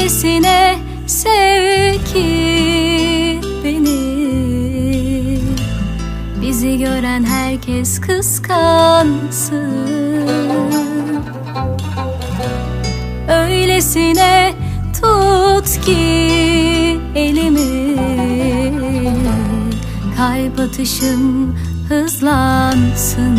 Öylesine sev ki beni. Bizi gören herkes kıskansın. Öylesine tut ki elimi. Kalp atışım hızlansın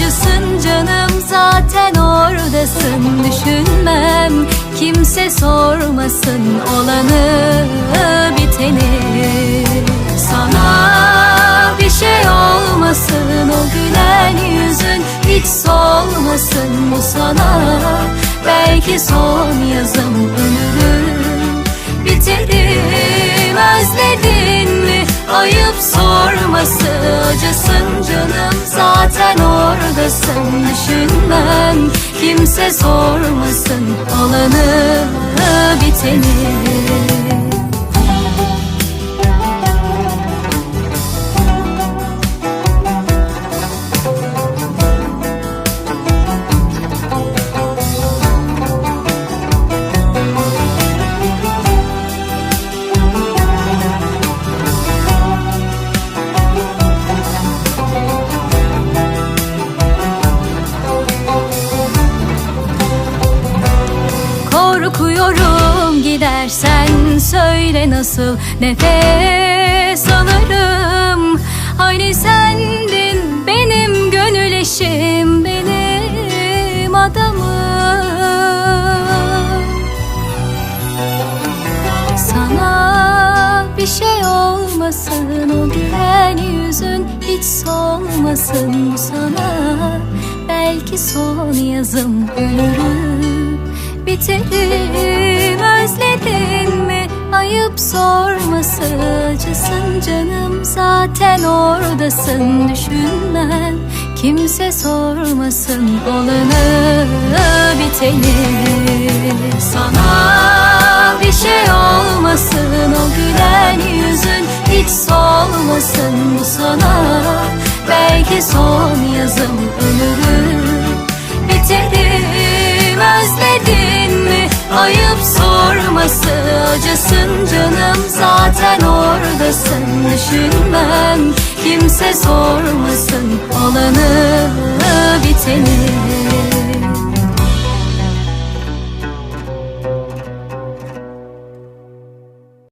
Acısın canım zaten oradasın. Düşünmem kimse sormasın. Olanı biteni sana bir şey olmasın. O gülen yüzün hiç solmasın. Bu sana belki son yazım. Ölürüm biterim Özledin mi? Ayıp sorması Acısın kimse sormasın Olanı biteni nasıl nefes alırım? Hani sendin benim gönül eşim benim adamım. Sana bir şey olmasın o gülen yüzün hiç solmasın. Sana Belki son yazım ölürüm. Biterim Özledin mi ayıp sorması Acısın canım zaten oradasın. Düşünmem kimse sormasın olanı biteni Sana bir şey olmasın o gülen yüzün hiç solmasın. Bu sana Belki son yazım ölürüm. Biterim Özledin mi? Ayıp sorması Acısın canım zaten oradasın. Düşünmem kimse sormasın. Olanı biteni